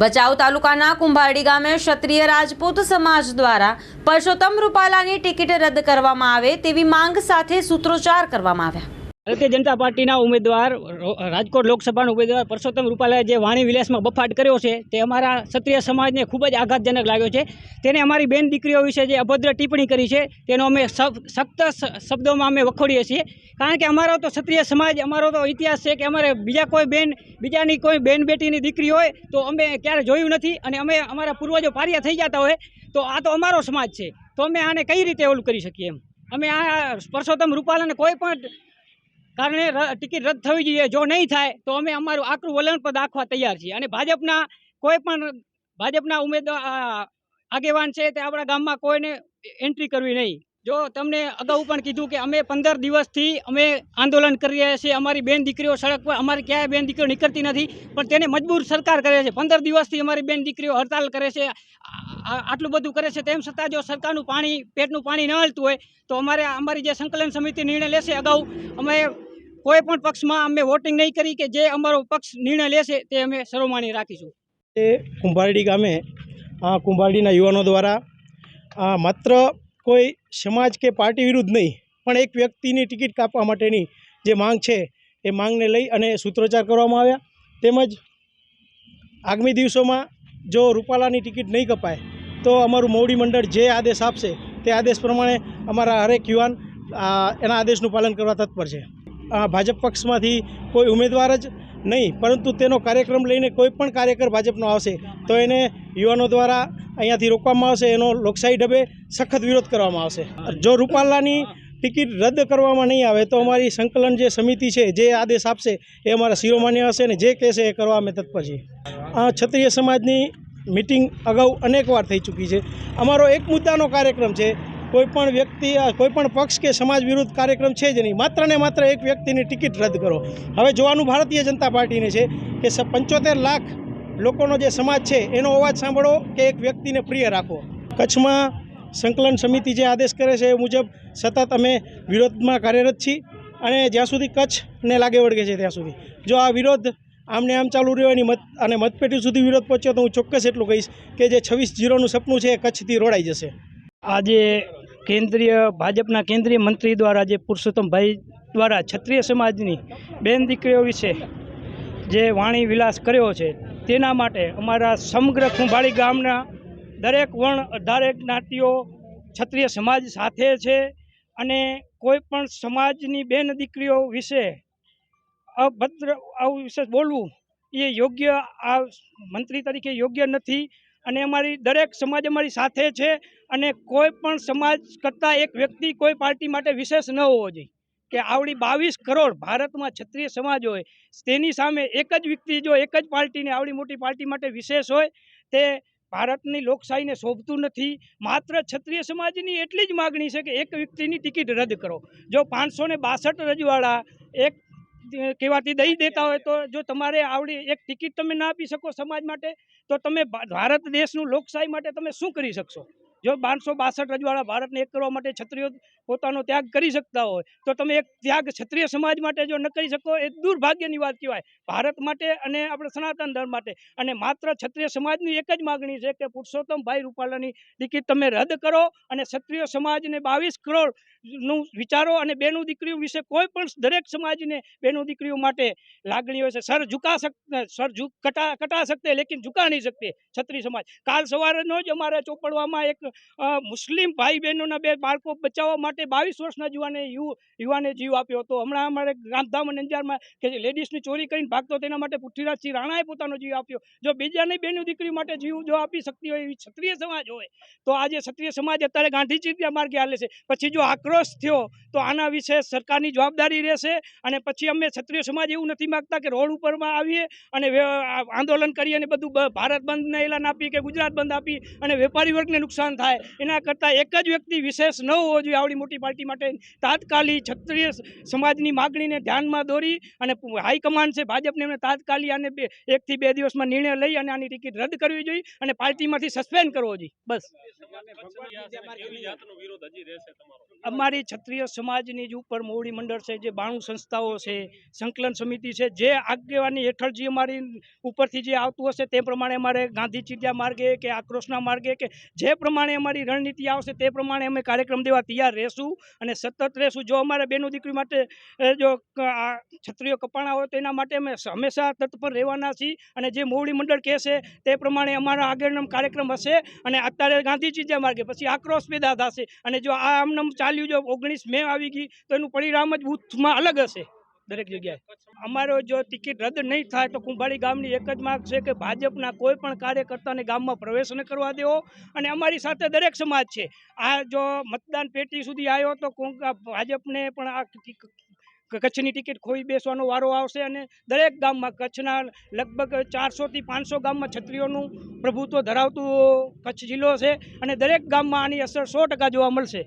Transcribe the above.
ભચાઉ તાલુકાના કુંભારડી ગામે ક્ષત્રિય રાજપૂત સમાજ દ્વારા પરસોત્તમ રૂપાલાની ટિકિટ રદ કરવામાં આવે તેવી માંગ સાથે સૂત્રોચ્ચાર કરવામાં આવ્યા. ભારતીય જનતા પાર્ટીના ઉમેદવાર, રાજકોટ લોકસભાના ઉમેદવાર પરસોત્તમ રૂપાલાએ જે વાણી વિલાસમાં બફાટ કર્યો છે, તે અમારા ક્ષત્રિય સમાજને ખૂબ જ આઘાતજનક લાગ્યો છે. તેને અમારી બેન દીકરીઓ વિશે જે અભદ્ર ટિપ્પણી કરી છે, તેનો અમે સખ્ત શબ્દોમાં અમે વખોડીએ છીએ. કારણ કે અમારો તો ક્ષત્રિય સમાજ, અમારો તો ઇતિહાસ છે કે અમારે બીજા કોઈ બેન, બીજાની કોઈ બેન બેટીની દીકરી હોય, તો અમે ક્યારે જોયું નથી અને અમે અમારા પૂર્વજો પારિયા થઈ જતા હોય, તો આ તો અમારો સમાજ છે. તો અમે આને કઈ રીતે ઓલું કરી શકીએ એમ? અમે આ પરસોત્તમ રૂપાલાને કોઈ પણ કારણે ટિકિટ રદ થવી જોઈએ. જો નહીં થાય, તો અમે અમારું આકરું વલણ પર દાખવા તૈયાર છીએ. અને ભાજપના કોઈ પણ, ભાજપના ઉમેદવાર આગેવાન છે તે આપણા ગામમાં કોઈને એન્ટ્રી કરવી નહીં. જો તમને અગાઉ પણ કીધું કે અમે પંદર દિવસથી અમે આંદોલન કરી રહ્યા છીએ. અમારી બેન દીકરીઓ સડક પર, અમારી ક્યાંય બેન દીકરીઓ નીકળતી નથી, પણ તેને મજબૂર સરકાર કરે છે. પંદર દિવસથી અમારી બેન દીકરીઓ હડતાલ કરે છે આટલું બધું કરે છે. તેમ છતાં જો સરકારનું પાણી, પેટનું પાણી ન હલતું હોય, તો અમારે અમારી જે સંકલન સમિતિ નિર્ણય લેશે અગાઉ, અમે કોઈ પણ પક્ષમાં અમે વોટિંગ નહીં કરી કે જે અમારો પક્ષ નિર્ણય લેશે તે અમે સર્વમાન્ય રાખીશું. એ કુંભારડી ગામે કુંભારડીના યુવાનો દ્વારા માત્ર કોઈ સમાજ કે પાર્ટી વિરુદ્ધ નહીં, પણ એક વ્યક્તિની ટિકિટ કાપવા માટેની જે માંગ છે, એ માંગને લઈ અને સૂત્રોચ્ચાર કરવામાં આવ્યા. તેમજ આગામી દિવસોમાં જો રૂપાલાની ટિકિટ નહીં કપાય, તો અમારું મોવડી મંડળ જે આદેશ આપશે, તે આદેશ પ્રમાણે અમારા હરેક યુવાન એના આદેશનું પાલન કરવા તત્પર છે. ભાજપ પક્ષમાંથી કોઈ ઉમેદવાર જ નહીં, પરંતુ તેનો કાર્યક્રમ લઈને કોઈ પણ કાર્યકર ભાજપનો આવશે, તો એને યુવાનો દ્વારા અહીંયાથી રોકવામાં આવશે, એનો લોકશાહી ઢબે સખત વિરોધ કરવામાં આવશે. જો રૂપાલાની ટિકિટ રદ કરવામાં નહીં આવે, તો અમારી સંકલન જે સમિતિ છે, જે આદેશ આપશે, એ અમારા શિરોમાન્ય હશે ને જે કહેશે એ કરવા અમે તત્પર છીએ. આ ક્ષત્રિય સમાજની મિટિંગ અગાઉ અનેકવાર થઈ ચૂકી છે. અમારો એક મુદ્દાનો કાર્યક્રમ છે કોઈ પણ વ્યક્તિ આ કોઈ પણ પક્ષ કે સમાજ વિરુદ્ધ કાર્યક્રમ છે જ નહીં. માત્ર ને માત્ર એક વ્યક્તિની ટિકિટ રદ કરો. હવે જોવાનું ભારતીય જનતા પાર્ટીને છે કે પંચોતેર લાખ લોકોનો જે સમાજ છે, એનો અવાજ સાંભળો કે એક વ્યક્તિને પ્રિય રાખો. કચ્છમાં સંકલન સમિતિ જે આદેશ કરે છે એ મુજબ સતત અમે વિરોધમાં કાર્યરત છીએ અને જ્યાં સુધી કચ્છને લાગે વળગે છે ત્યાં સુધી. જો આ વિરોધ આમને આમ ચાલુ રહ્યો, એની મત, અને મતપેટી સુધી વિરોધ પહોંચ્યો, તો હું ચોક્કસ એટલું કહીશ કે જે છવ્વીસ જીરોનું સપનું છે એ કચ્છથી રોડાઈ જશે. આજે કેન્દ્રીય, ભાજપના કેન્દ્રીય મંત્રી દ્વારા જે પુરુષોત્તમભાઈ દ્વારા ક્ષત્રિય સમાજની બેન દીકરીઓ વિશે જે વાણી વિલાસ કર્યો છે, તેના માટે અમારા સમગ્ર ખુંભાળી ગામના દરેક વર્ણ દરેક જ્ઞાતિઓ ક્ષત્રિય સમાજ સાથે છે અને કોઈ પણ સમાજની બેન દીકરીઓ વિશે અભદ્ર, આવું વિશે બોલવું એ યોગ્ય આ મંત્રી તરીકે યોગ્ય નથી અને અમારી દરેક સમાજ અમારી સાથે છે અને કોઈ પણ સમાજ કરતાં એક વ્યક્તિ કોઈ પાર્ટી માટે વિશેષ ન હોવો જોઈએ. કે આવડી બાવીસ કરોડ ભારતમાં ક્ષત્રિય સમાજ હોય, તેની સામે એક જ વ્યક્તિ જો એક જ પાર્ટીને આવડી મોટી પાર્ટી માટે વિશેષ હોય, તે ભારતની લોકશાહીને શોભતું નથી. માત્ર ક્ષત્રિય સમાજની એટલી જ માગણી છે કે એક વ્યક્તિની ટિકિટ રદ કરો. જો પાંચસો ને બાસઠ રજવાડા એક કહેવાથી દઈ દેતા હોય તો જો તમારે આવડી એક ટિકિટ તમે ના આપી શકો સમાજ માટે, તો તમે ભારત દેશનું લોકશાહી માટે તમે શું કરી શકશો? જો બારસો બાસઠ રજવાડા ભારતને એક કરવા માટે ક્ષત્રિયો પોતાનો ત્યાગ કરી શકતા હોય, તો તમે એક ત્યાગ ક્ષત્રિય સમાજ માટે જો ન કરી શકો, એ દુર્ભાગ્યની વાત કહેવાય. ભારત માટે અને આપણે સનાતન ધર્મ માટે. અને માત્ર ક્ષત્રિય સમાજની એક જ માગણી છે કે પુરુષોત્તમભાઈ રૂપાલાની ટિકિટ તમે રદ કરો અને ક્ષત્રિય સમાજને બાવીસ કરોડનું વિચારો અને બેનું દીકરીઓ વિશે કોઈ પણ દરેક સમાજને બેનું દીકરીઓ માટે લાગણી હોય છે. સર ઝુકા સક સર ઝુક, કટા કટા શકતે, લેકિન ઝુકા નહીં શકતે છત્રી સમાજ. કાલ સવારનો જ અમારે ચોપડવામાં એક મુસ્લિમ ભાઈ બહેનોના બે બાળકો બચાવવા માટે બાવીસ વર્ષના યુવાને યુવાને જીવ આપ્યો હતો. હમણાં અમારે ગાંધામ અને અંજારમાં કે લેડીઝની ચોરી કરીને ભાગતો તેના માટે પૃથ્વીરાજસિંહ રાણાએ પોતાનો જીવ આપ્યો. જો બીજાની બેનું દીકરી માટે જીવ જો આપી શકતી હોય એવી ક્ષત્રિય સમાજ હોય, તો આજે ક્ષત્રિય સમાજ અત્યારે ગાંધીજીના માર્ગે હાલે છે. પછી જો આક્રોશ થયો, તો આના વિશે સરકારની જવાબદારી રહેશે અને પછી અમે ક્ષત્રિય સમાજ એવું નથી માગતા કે રોડ ઉપરમાં આવીએ અને આંદોલન કરીએ અને બધું ભારત બંધને એલાન આપી કે ગુજરાત બંધ આપી અને વેપારી વર્ગને નુકસાન થાય. એના કરતાં એક જ વ્યક્તિ વિશેષ ન હોવો જોઈએ, આવડી મોટી બનાવટી પાર્ટી માટે તાત્કાલિક ક્ષત્રિય સમાજની માગણીને ધ્યાનમાં દોરી અને હાઈકમાન્ડ છે ભાજપને એમને તાત્કાલિક આને બે, એકથી બે દિવસમાં નિર્ણય લઈ અને આની ટિકિટ રદ કરવી જોઈએ અને પાર્ટીમાંથી સસ્પેન્ડ કરવો જોઈએ. બસ. અમારી ક્ષત્રિય સમાજની જ ઉપર મોવડી મંડળ છે, જે બાણું સંસ્થાઓ છે, સંકલન સમિતિ છે, જે આગેવાની હેઠળ જે અમારી ઉપરથી જે આવતું હશે તે પ્રમાણે અમારે ગાંધી ચીડિયા માર્ગે કે આક્રોશના માર્ગે કે જે પ્રમાણે અમારી રણનીતિ આવશે તે પ્રમાણે અમે કાર્યક્રમ દેવા તૈયાર રહેશું. અને સતત રહેશું. જો અમારે બેનો દીકરી માટે જો આ ક્ષત્રિયો કપાણા હોય તો એના માટે અમે હંમેશા તત્પર રહેવાના છીએ. અને જે મોવડી મંડળ કહેશે તે પ્રમાણે અમારા આગળનો કાર્યક્રમ હશે. અને અત્યારે ગાંધી ચીડિયા માર્ગે પછી આક્રોશ પેદા થશે. અને જો આ આમનામ આમ ચાલ્યું જો ઓગણીસ મે આવી ગઈ, તો એનું પરિણામ જ બુથમાં અલગ હશે. દરેક જગ્યાએ. અમારો જો ટિકિટ રદ નહીં થાય તો કુંભાળી ગામની એક જ માગ છે કે ભાજપના કોઈ પણ કાર્યકર્તાને ગામમાં પ્રવેશ ન કરવા દેવો. અને અમારી સાથે દરેક સમાજ છે. આ જો મતદાન પેટી સુધી આવ્યો તો ભાજપને પણ આ કચ્છની ટિકિટ ખોઈ બેસવાનો વારો આવશે અને દરેક ગામમાં કચ્છના લગભગ ચારસોથી પાંચસો ગામમાં છત્રીઓનું પ્રભુત્વ ધરાવતું કચ્છ જિલ્લો છે અને દરેક ગામમાં આની અસર સો જોવા મળશે.